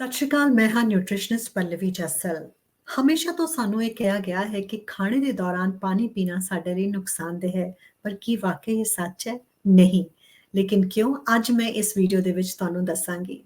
ਸਤਿ ਸ਼੍ਰੀ ਅਕਾਲ, ਮੈਂ ਹਾਂ ਨਿਊਟ੍ਰੀਸ਼ਨਿਸਟ ਪੱਲਵੀ ਜੱਸਲ। ਹਮੇਸ਼ਾ ਤੋਂ ਸਾਨੂੰ ਇਹ ਕਿਹਾ ਗਿਆ ਹੈ ਕਿ ਖਾਣੇ ਦੇ ਦੌਰਾਨ ਪਾਣੀ ਪੀਣਾ ਸਾਡੇ ਲਈ ਨੁਕਸਾਨਦੇਹ ਹੈ, ਪਰ ਕੀ ਵਾਕਈ ਇਹ ਸੱਚ ਹੈ? ਨਹੀਂ। ਲੇਕਿਨ ਕਿਉਂ? ਅੱਜ ਮੈਂ ਇਸ ਵੀਡੀਓ ਦੇ ਵਿੱਚ ਤੁਹਾਨੂੰ ਦੱਸਾਂਗੀ।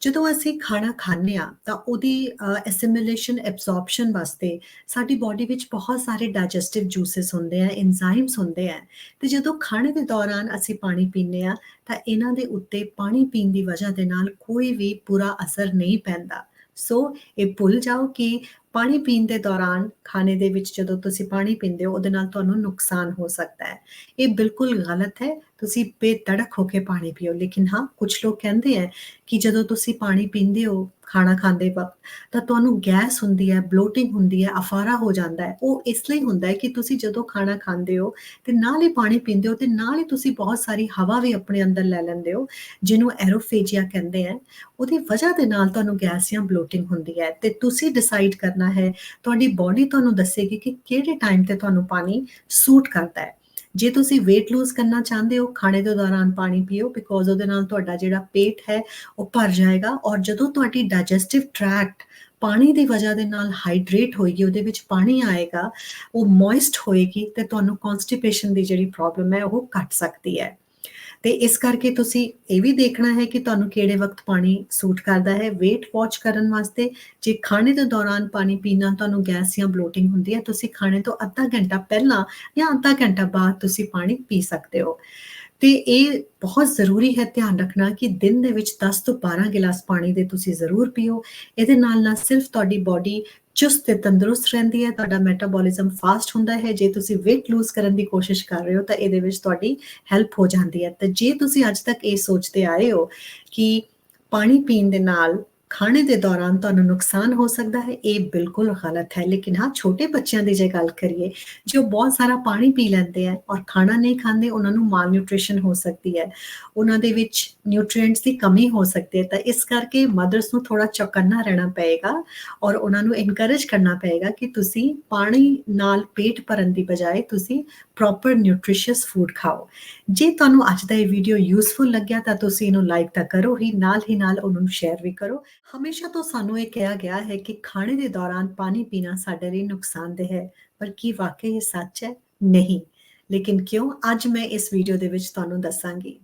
ਜਦੋਂ ਅਸੀਂ ਖਾਣਾ ਖਾਂਦੇ ਆ ਤਾਂ ਉਹਦੀ ਐਸਿਮੀਲੇਸ਼ਨ ਐਬਜ਼ੌਰਪਸ਼ਨ ਵਾਸਤੇ ਸਾਡੀ ਬਾਡੀ ਵਿੱਚ ਬਹੁਤ ਸਾਰੇ ਡਾਈਜੈਸਟਿਵ ਜੂਸਸ ਹੁੰਦੇ ਆ ਐਂਜ਼ਾਈਮਸ ਹੁੰਦੇ ਆ। ਤੇ ਜਦੋਂ ਖਾਣੇ ਦੇ ਦੌਰਾਨ ਅਸੀਂ ਪਾਣੀ ਪੀਂਦੇ ਆ ਤਾਂ ਇਹਨਾਂ ਦੇ ਉੱਤੇ ਪਾਣੀ ਪੀਣ ਦੀ ਵਜ੍ਹਾ ਦੇ ਨਾਲ ਕੋਈ ਵੀ ਬੁਰਾ ਅਸਰ ਨਹੀਂ ਪੈਂਦਾ। ਸੋ ਇਹ ਭੁੱਲ ਜਾਓ ਕਿ ਪਾਣੀ ਪੀਣ ਦੇ ਦੌਰਾਨ ਖਾਣੇ ਦੇ ਵਿੱਚ ਜਦੋਂ ਤੁਸੀਂ ਪਾਣੀ ਪੀਂਦੇ ਹੋ, ਉਹਦੇ ਨਾਲ ਤੁਹਾਨੂੰ ਨੁਕਸਾਨ ਹੋ ਸਕਦਾ ਹੈ। ਇਹ ਬਿਲਕੁਲ ਗਲਤ ਹੈ। ਤੁਸੀਂ ਬੇਤੜਕ ਹੋ ਕੇ ਪਾਣੀ ਪੀਓ। ਲੇਕਿਨ ਹਾਂ ਕੁਝ ਲੋਕ ਕਹਿੰਦੇ ਆ ਕਿ ਜਦੋਂ ਤੁਸੀਂ ਪਾਣੀ ਪੀਂਦੇ ਹੋ ਖਾਣਾ ਖਾਂਦੇ ਵਕਤ, ਤਾਂ ਤੁਹਾਨੂੰ ਗੈਸ ਹੁੰਦੀ ਹੈ ਬਲੋਟਿੰਗ ਹੁੰਦੀ ਹੈ, ਅਫਾਰਾ ਹੋ ਜਾਂਦਾ ਹੈ। ਉਹ ਇਸ ਲਈ ਹੁੰਦਾ ਹੈ ਕਿ ਤੁਸੀਂ ਜਦੋਂ ਖਾਣਾ ਖਾਂਦੇ ਹੋ ਤੇ ਨਾਲ ਹੀ ਪਾਣੀ ਪੀਂਦੇ ਹੋ ਤੇ ਨਾਲ ਹੀ ਤੁਸੀਂ ਬਹੁਤ ਸਾਰੀ ਹਵਾ ਵੀ ਆਪਣੇ ਅੰਦਰ ਲੈ ਲੈਂਦੇ ਹੋ, ਜਿਹਨੂੰ ਐਰੋਫੇਜੀਆ ਕਹਿੰਦੇ ਆ ਉਹਦੀ ਵਜ੍ਹਾ ਦੇ ਨਾਲ ਤੁਹਾਨੂੰ ਗੈਸ ਜਾਂ ਬਲੋਟਿੰਗ ਹੁੰਦੀ ਹੈ ਤੇ ਤੁਸੀਂ ਡਿਸਾਈਡ ਕਰਨਾ ਹੈ। ਤੁਹਾਡੀ ਬਾਡੀ ਤੁਹਾਨੂੰ ਦੱਸੇਗੀ ਕਿ ਕਿਹੜੇ ਟਾਈਮ ਤੇ ਤੁਹਾਨੂੰ ਪਾਣੀ ਸੂਟ ਕਰਦਾ ਹੈ। ਜੇ ਤੁਸੀਂ weight lose ਕਰਨਾ ਚਾਹੁੰਦੇ ਹੋ, ਖਾਣੇ ਦੇ ਦੌਰਾਨ ਪਾਣੀ ਪੀਓ ਬਿਕੋਜ਼ ਉਹਦੇ ਨਾਲ ਤੁਹਾਡਾ ਜਿਹੜਾ ਪੇਟ ਹੈ, ਉਹ ਭਰ ਜਾਏਗਾ ਔਰ ਜਦੋਂ ਤੁਹਾਡੀ ਡਾਈਜੈਸਟਿਵ ਟ੍ਰੈਕਟ ਪਾਣੀ ਦੀ ਵਜ੍ਹਾ ਦੇ ਨਾਲ ਹਾਈਡਰੇਟ ਹੋਏਗੀ, ਉਹਦੇ ਵਿੱਚ ਪਾਣੀ ਆਏਗਾ, ਉਹ ਮੋਇਸਟ ਹੋਏਗੀ, ਤੇ ਤੁਹਾਨੂੰ ਕਨਸਟੀਪੇਸ਼ਨ ਦੀ ਜਿਹੜੀ ਪ੍ਰੋਬਲਮ ਹੈ, ਉਹ ਘਟ ਸਕਦੀ ਹੈ। ਤੇ ਇਸ ਕਰਕੇ ਤੁਸੀਂ ਇਹ ਵੀ ਦੇਖਣਾ ਹੈ ਕਿ ਤੁਹਾਨੂੰ ਕਿਹੜੇ ਵਕਤ ਪਾਣੀ ਸੂਟ ਕਰਦਾ ਹੈ, weight watch ਕਰਨ ਵਾਸਤੇ। ਜੇ ਖਾਣੇ ਦੇ ਦੌਰਾਨ ਪਾਣੀ ਪੀਣਾ ਤੁਹਾਨੂੰ ਗੈਸ ਜਾਂ ਬਲੋਟਿੰਗ ਹੁੰਦੀ ਹੈ, ਤੁਸੀਂ ਖਾਣੇ ਤੋਂ ਅੱਧਾ ਘੰਟਾ ਪਹਿਲਾਂ ਜਾਂ ਅੱਧਾ ਘੰਟਾ ਬਾਅਦ ਤੁਸੀਂ ਪਾਣੀ ਪੀ ਸਕਦੇ ਹੋ। ਤੇ ਇਹ ਬਹੁਤ ਜ਼ਰੂਰੀ ਹੈ ਧਿਆਨ ਰੱਖਣਾ ਕਿ ਦਿਨ ਦੇ ਵਿੱਚ 10 ਤੋਂ 12 ਗਿਲਾਸ ਪਾਣੀ ਦੇ ਤੁਸੀਂ ਜ਼ਰੂਰ ਪੀਓ। ਇਹਦੇ ਨਾਲ ਨਾ ਸਿਰਫ ਤੁਹਾਡੀ ਬਾਡੀ ਚੁਸਤ ਤੇ ਤੰਦਰੁਸਤ ਰਹਿੰਦੀ ਹੈ, ਤੁਹਾਡਾ ਮੈਟਾਬੋਲਿਜ਼ਮ ਫਾਸਟ ਹੁੰਦਾ ਹੈ। ਜੇ ਤੁਸੀਂ weight lose ਕਰਨ ਦੀ ਕੋਸ਼ਿਸ਼ ਕਰ ਰਹੇ ਹੋ ਤਾਂ ਇਹਦੇ ਵਿੱਚ ਤੁਹਾਡੀ ਹੈਲਪ ਹੋ ਜਾਂਦੀ ਹੈ। ਤੇ ਜੇ ਤੁਸੀਂ ਅੱਜ ਤੱਕ ਇਹ ਸੋਚਦੇ ਆਏ ਹੋ ਕਿ ਪਾਣੀ ਪੀਣ ਦੇ ਨਾਲ ਖਾਣੇ ਦੇ ਦੌਰਾਨ ਤੁਹਾਨੂੰ ਨੁਕਸਾਨ ਹੋ ਸਕਦਾ ਹੈ, ਇਹ ਬਿਲਕੁਲ ਗਲਤ ਹੈ। ਲੇਕਿਨ ਹਾਂ, ਛੋਟੇ ਬੱਚਿਆਂ ਦੀ ਜੇ ਗੱਲ ਕਰੀਏ, ਜੋ ਬਹੁਤ ਸਾਰਾ ਪਾਣੀ ਪੀ ਲੈਂਦੇ ਆ ਔਰ ਖਾਣਾ ਨਹੀਂ ਖਾਂਦੇ, ਉਹਨਾਂ ਨੂੰ ਮਾਲ ਨਿਊਟ੍ਰੀਸ਼ਨ ਹੋ ਸਕਦੀ ਹੈ। ਉਹਨਾਂ ਦੇ ਵਿੱਚ ਨਿਊਟ੍ਰੀਐਂਟਸ ਦੀ ਕਮੀ ਹੋ ਸਕਦੀ ਹੈ। ਤਾਂ ਇਸ ਕਰਕੇ ਮਦਰਸ ਨੂੰ ਥੋੜਾ ਚੌਕੰਨਾ ਰਹਿਣਾ ਪਏਗਾ ਔਰ ਉਹਨਾਂ ਨੂੰ ਇਨਕਰੇਜ ਕਰਨਾ ਪਏਗਾ ਕਿ ਤੁਸੀਂ ਪਾਣੀ ਨਾਲ ਪੇਟ ਭਰਨ ਦੀ ਬਜਾਏ ਤੁਸੀਂ ਪ੍ਰੋਪਰ ਨਿਊਟ੍ਰੀਸ਼ੀਅਸ ਫੂਡ ਖਾਓ। ਜੇ ਤੁਹਾਨੂੰ ਅੱਜ ਦਾ ਇਹ ਵੀਡੀਓ ਯੂਸਫੁਲ ਲੱਗਿਆ ਤਾਂ ਤੁਸੀਂ ਇਹਨੂੰ ਲਾਈਕ ਤਾਂ ਕਰੋ, ਹੀ ਨਾਲ ਹੀ ਨਾਲ ਉਹਨੂੰ ਸ਼ੇਅਰ ਵੀ ਕਰੋ। ਹਮੇਸ਼ਾ ਤੋਂ ਸਾਨੂੰ ਇਹ ਕਿਹਾ ਗਿਆ ਹੈ ਕਿ ਖਾਣੇ ਦੇ ਦੌਰਾਨ ਪਾਣੀ ਪੀਣਾ ਸਾਡੇ ਲਈ ਨੁਕਸਾਨਦੇਹ ਹੈ, ਪਰ ਕੀ ਵਾਕਈ ਇਹ ਸੱਚ ਹੈ? ਨਹੀਂ। ਲੇਕਿਨ ਕਿਉਂ? ਅੱਜ ਮੈਂ ਇਸ ਵੀਡੀਓ ਦੇ ਵਿੱਚ ਤੁਹਾਨੂੰ ਦੱਸਾਂਗੀ।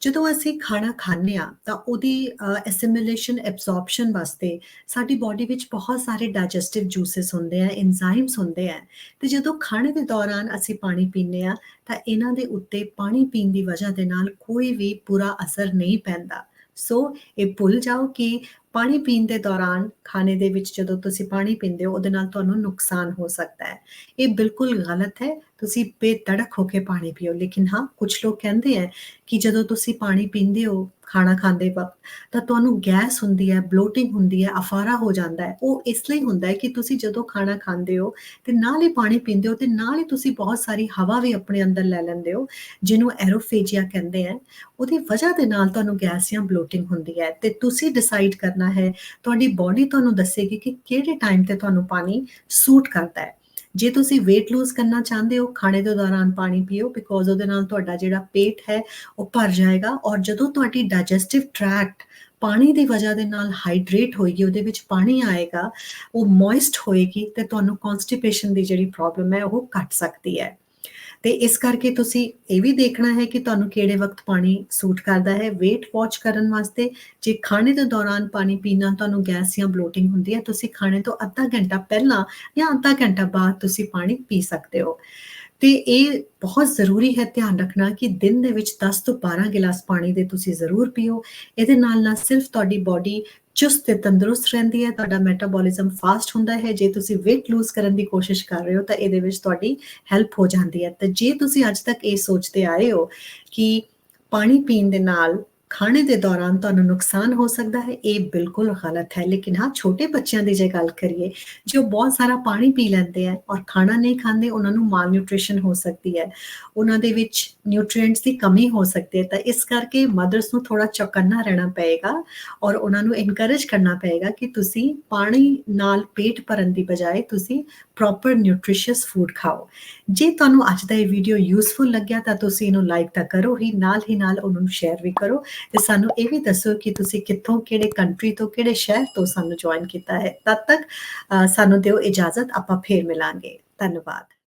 ਜਦੋਂ ਅਸੀਂ ਖਾਣਾ ਖਾਂਦੇ ਆ ਤਾਂ ਉਹਦੀ ਐਸਿਮੀਲੇਸ਼ਨ ਐਬਜ਼ੌਰਪਸ਼ਨ ਵਾਸਤੇ ਸਾਡੀ ਬਾਡੀ ਵਿੱਚ ਬਹੁਤ ਸਾਰੇ ਡਾਈਜੈਸਟਿਵ ਜੂਸਸ ਹੁੰਦੇ ਆ ਐਂਜ਼ਾਈਮਸ ਹੁੰਦੇ ਆ। ਤੇ ਜਦੋਂ ਖਾਣੇ ਦੇ ਦੌਰਾਨ ਅਸੀਂ ਪਾਣੀ ਪੀਂਦੇ ਆ ਤਾਂ ਇਹਨਾਂ ਦੇ ਉੱਤੇ ਪਾਣੀ ਪੀਣ ਦੀ ਵਜ੍ਹਾ ਦੇ ਨਾਲ ਕੋਈ ਵੀ ਬੁਰਾ ਅਸਰ ਨਹੀਂ ਪੈਂਦਾ। ਸੋ ਇਹ ਭੁੱਲ ਜਾਓ ਕਿ ਪਾਣੀ ਪੀਣ ਦੇ ਦੌਰਾਨ ਖਾਣੇ ਦੇ ਵਿੱਚ ਜਦੋਂ ਤੁਸੀਂ ਪਾਣੀ ਪੀਂਦੇ ਹੋ, ਉਹਦੇ ਨਾਲ ਤੁਹਾਨੂੰ ਨੁਕਸਾਨ ਹੋ ਸਕਦਾ ਹੈ। ਇਹ ਬਿਲਕੁਲ ਗਲਤ ਹੈ। ਤੁਸੀਂ ਬੇਤੜਕ ਹੋ ਕੇ ਪਾਣੀ ਪੀਓ। ਲੇਕਿਨ ਹਾਂ ਕੁਝ ਲੋਕ ਕਹਿੰਦੇ ਆ ਕਿ ਜਦੋਂ ਤੁਸੀਂ ਪਾਣੀ ਪੀਂਦੇ ਹੋ ਖਾਣਾ ਖਾਂਦੇ ਵਕਤ, ਤਾਂ ਤੁਹਾਨੂੰ ਗੈਸ ਹੁੰਦੀ ਹੈ ਬਲੋਟਿੰਗ ਹੁੰਦੀ ਹੈ, ਅਫਾਰਾ ਹੋ ਜਾਂਦਾ ਹੈ। ਉਹ ਇਸ ਲਈ ਹੁੰਦਾ ਹੈ ਕਿ ਤੁਸੀਂ ਜਦੋਂ ਖਾਣਾ ਖਾਂਦੇ ਹੋ ਤੇ ਨਾਲ ਹੀ ਪਾਣੀ ਪੀਂਦੇ ਹੋ ਤੇ ਨਾਲ ਹੀ ਤੁਸੀਂ ਬਹੁਤ ਸਾਰੀ ਹਵਾ ਵੀ ਆਪਣੇ ਅੰਦਰ ਲੈ ਲੈਂਦੇ ਹੋ, ਜਿਹਨੂੰ ਐਰੋਫੇਜੀਆ ਕਹਿੰਦੇ ਆ ਉਹਦੀ ਵਜ੍ਹਾ ਦੇ ਨਾਲ ਤੁਹਾਨੂੰ ਗੈਸ ਜਾਂ ਬਲੋਟਿੰਗ ਹੁੰਦੀ ਹੈ ਤੇ ਤੁਸੀਂ ਡਿਸਾਈਡ ਕਰਨਾ ਹੈ। ਤੁਹਾਡੀ ਬਾਡੀ ਤੁਹਾਨੂੰ ਦੱਸੇਗੀ ਕਿ ਕਿਹੜੇ ਟਾਈਮ ਤੇ ਤੁਹਾਨੂੰ ਪਾਣੀ ਸੂਟ ਕਰਦਾ ਹੈ। ਜੇ ਤੁਸੀਂ weight lose ਕਰਨਾ ਚਾਹੁੰਦੇ ਹੋ, ਖਾਣੇ ਦੇ ਦੌਰਾਨ ਪਾਣੀ ਪੀਓ ਬਿਕੋਜ਼ ਉਹਦੇ ਨਾਲ ਤੁਹਾਡਾ ਜਿਹੜਾ ਪੇਟ ਹੈ, ਉਹ ਭਰ ਜਾਏਗਾ ਔਰ ਜਦੋਂ ਤੁਹਾਡੀ ਡਾਈਜੈਸਟਿਵ ਟ੍ਰੈਕਟ ਪਾਣੀ ਦੀ ਵਜ੍ਹਾ ਦੇ ਨਾਲ ਹਾਈਡਰੇਟ ਹੋਏਗੀ, ਉਹਦੇ ਵਿੱਚ ਪਾਣੀ ਆਏਗਾ, ਉਹ ਮੋਇਸਟ ਹੋਏਗੀ, ਤੇ ਤੁਹਾਨੂੰ ਕਨਸਟੀਪੇਸ਼ਨ ਦੀ ਜਿਹੜੀ ਪ੍ਰੋਬਲਮ ਹੈ, ਉਹ ਘਟ ਸਕਦੀ ਹੈ। ਤੇ ਇਸ ਕਰਕੇ ਤੁਸੀਂ ਇਹ ਵੀ ਦੇਖਣਾ ਹੈ ਕਿ ਤੁਹਾਨੂੰ ਕਿਹੜੇ ਵਕਤ ਪਾਣੀ ਸੂਟ ਕਰਦਾ ਹੈ, weight watch ਕਰਨ ਵਾਸਤੇ। ਜੇ ਖਾਣੇ ਦੇ ਦੌਰਾਨ ਪਾਣੀ ਪੀਣਾ ਤੁਹਾਨੂੰ ਗੈਸ ਜਾਂ ਬਲੋਟਿੰਗ ਹੁੰਦੀ ਹੈ, ਤੁਸੀਂ ਖਾਣੇ ਤੋਂ ਅੱਧਾ ਘੰਟਾ ਪਹਿਲਾਂ ਜਾਂ ਅੱਧਾ ਘੰਟਾ ਬਾਅਦ ਤੁਸੀਂ ਪਾਣੀ ਪੀ ਸਕਦੇ ਹੋ। ਤੇ ਇਹ ਬਹੁਤ ਜ਼ਰੂਰੀ ਹੈ ਧਿਆਨ ਰੱਖਣਾ ਕਿ ਦਿਨ ਦੇ ਵਿੱਚ 10 ਤੋਂ 12 ਗਿਲਾਸ ਪਾਣੀ ਦੇ ਤੁਸੀਂ ਜ਼ਰੂਰ ਪੀਓ। ਇਹਦੇ ਨਾਲ ਨਾ ਸਿਰਫ ਤੁਹਾਡੀ ਬਾਡੀ ਚੁਸਤ ਤੇ ਤੰਦਰੁਸਤ ਰਹਿੰਦੀ ਹੈ, ਤੁਹਾਡਾ ਮੈਟਾਬੋਲਿਜ਼ਮ ਫਾਸਟ ਹੁੰਦਾ ਹੈ, ਜੇ ਤੁਸੀਂ weight lose ਕਰਨ ਦੀ ਕੋਸ਼ਿਸ਼ ਕਰ ਰਹੇ ਹੋ, ਤਾਂ ਇਹਦੇ ਵਿੱਚ ਤੁਹਾਡੀ ਹੈਲਪ ਹੋ ਜਾਂਦੀ ਹੈ। ਤੇ ਜੇ ਤੁਸੀਂ ਅੱਜ ਤੱਕ ਇਹ ਸੋਚਦੇ ਆਏ ਹੋ ਕਿ ਪਾਣੀ ਪੀਣ ਦੇ ਨਾਲ ਖਾਣੇ ਦੇ ਦੌਰਾਨ ਤੁਹਾਨੂੰ ਨੁਕਸਾਨ ਹੋ ਸਕਦਾ ਹੈ, ਇਹ ਬਿਲਕੁਲ ਗਲਤ ਹੈ। ਲੇਕਿਨ ਹਾਂ, ਛੋਟੇ ਬੱਚਿਆਂ ਦੀ ਜੇ ਗੱਲ ਕਰੀਏ, ਜੋ ਬਹੁਤ ਸਾਰਾ ਪਾਣੀ ਪੀ ਲੈਂਦੇ ਆ ਔਰ ਖਾਣਾ ਨਹੀਂ ਖਾਂਦੇ, ਉਹਨਾਂ ਨੂੰ ਮਾਲ ਨਿਊਟ੍ਰੀਸ਼ਨ ਹੋ ਸਕਦੀ ਹੈ। ਉਹਨਾਂ ਦੇ ਵਿੱਚ ਨਿਊਟ੍ਰੀਐਂਟਸ ਦੀ ਕਮੀ ਹੋ ਸਕਦੀ ਹੈ। ਤਾਂ ਇਸ ਕਰਕੇ ਮਦਰਸ ਨੂੰ ਥੋੜਾ ਚੌਕੰਨਾ ਰਹਿਣਾ ਪਏਗਾ ਔਰ ਉਹਨਾਂ ਨੂੰ ਇਨਕਰੇਜ ਕਰਨਾ ਪਏਗਾ ਕਿ ਤੁਸੀਂ ਪਾਣੀ ਨਾਲ ਪੇਟ ਭਰਨ ਦੀ ਬਜਾਏ ਤੁਸੀਂ ਪ੍ਰੋਪਰ ਨਿਊਟ੍ਰੀਸ਼ੀਅਸ ਫੂਡ ਖਾਓ। ਜੇ ਤੁਹਾਨੂੰ ਅੱਜ ਦਾ ਇਹ ਵੀਡੀਓ ਯੂਸਫੁਲ ਲੱਗਿਆ ਤਾਂ ਤੁਸੀਂ ਇਹਨੂੰ ਲਾਈਕ ਤਾਂ ਕਰੋ ਹੀ, ਨਾਲ ਹੀ ਨਾਲ ਉਹਨੂੰ ਸ਼ੇਅਰ ਵੀ ਕਰੋ। ਤੇ ਸਾਨੂੰ ਇਹ ਵੀ ਦੱਸੋ ਕਿ ਤੁਸੀਂ ਕਿੱਥੋਂ, ਕਿਹੜੇ ਕੰਟਰੀ ਤੋਂ, ਕਿਹੜੇ ਸ਼ਹਿਰ ਤੋਂ ਸਾਨੂੰ ਜੁਆਇਨ ਕੀਤਾ ਹੈ। ਤਦ ਤੱਕ ਅ, ਸਾਨੂੰ ਦਿਓ ਇਜਾਜ਼ਤ ਆਪਾਂ ਫੇਰ ਮਿਲਾਂਗੇ। ਧੰਨਵਾਦ।